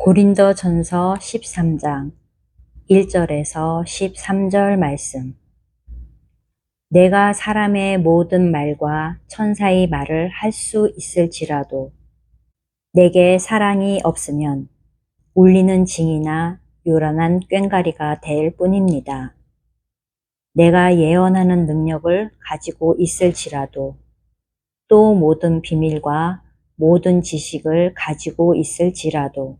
고린도 전서 13장 1절에서 13절 말씀. 내가 사람의 모든 말과 천사의 말을 할 수 있을지라도 내게 사랑이 없으면 울리는 징이나 요란한 꽹가리가 될 뿐입니다. 내가 예언하는 능력을 가지고 있을지라도 또 모든 비밀과 모든 지식을 가지고 있을지라도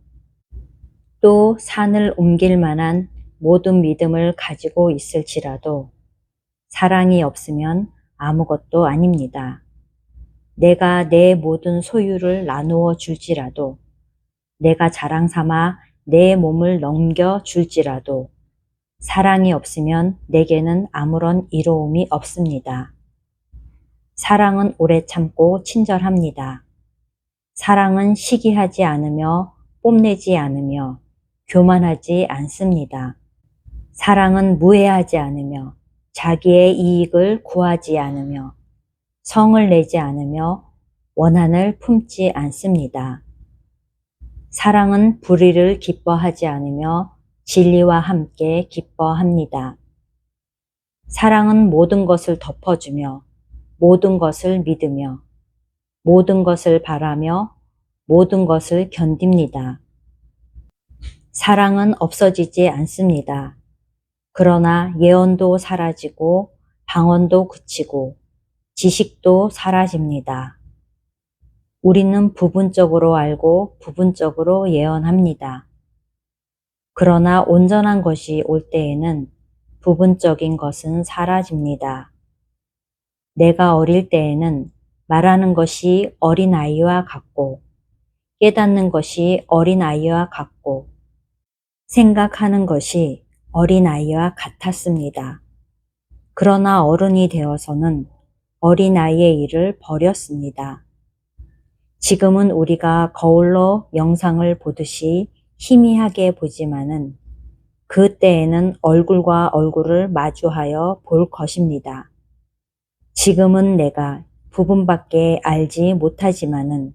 또 산을 옮길 만한 모든 믿음을 가지고 있을지라도 사랑이 없으면 아무것도 아닙니다. 내가 내 모든 소유를 나누어 줄지라도 내가 자랑 삼아 내 몸을 넘겨 줄지라도 사랑이 없으면 내게는 아무런 이로움이 없습니다. 사랑은 오래 참고 친절합니다. 사랑은 시기하지 않으며 뽐내지 않으며 교만하지 않습니다. 사랑은 무해하지 않으며 자기의 이익을 구하지 않으며 성을 내지 않으며 원한을 품지 않습니다. 사랑은 불의를 기뻐하지 않으며 진리와 함께 기뻐합니다. 사랑은 모든 것을 덮어주며 모든 것을 믿으며 모든 것을 바라며 모든 것을 견딥니다. 사랑은 없어지지 않습니다. 그러나 예언도 사라지고 방언도 그치고 지식도 사라집니다. 우리는 부분적으로 알고 부분적으로 예언합니다. 그러나 온전한 것이 올 때에는 부분적인 것은 사라집니다. 내가 어릴 때에는 말하는 것이 어린아이와 같고 깨닫는 것이 어린아이와 같고 생각하는 것이 어린아이와 같았습니다. 그러나 어른이 되어서는 어린아이의 일을 버렸습니다. 지금은 우리가 거울로 영상을 보듯이 희미하게 보지만은 그때에는 얼굴과 얼굴을 마주하여 볼 것입니다. 지금은 내가 부분밖에 알지 못하지만은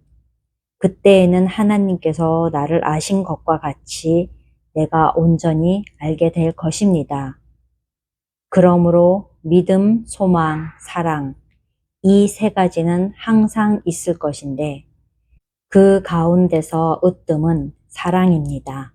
그때에는 하나님께서 나를 아신 것과 같이 내가 온전히 알게 될 것입니다. 그러므로 믿음, 소망, 사랑, 이 세 가지는 항상 있을 것인데 그 가운데서 으뜸은 사랑입니다.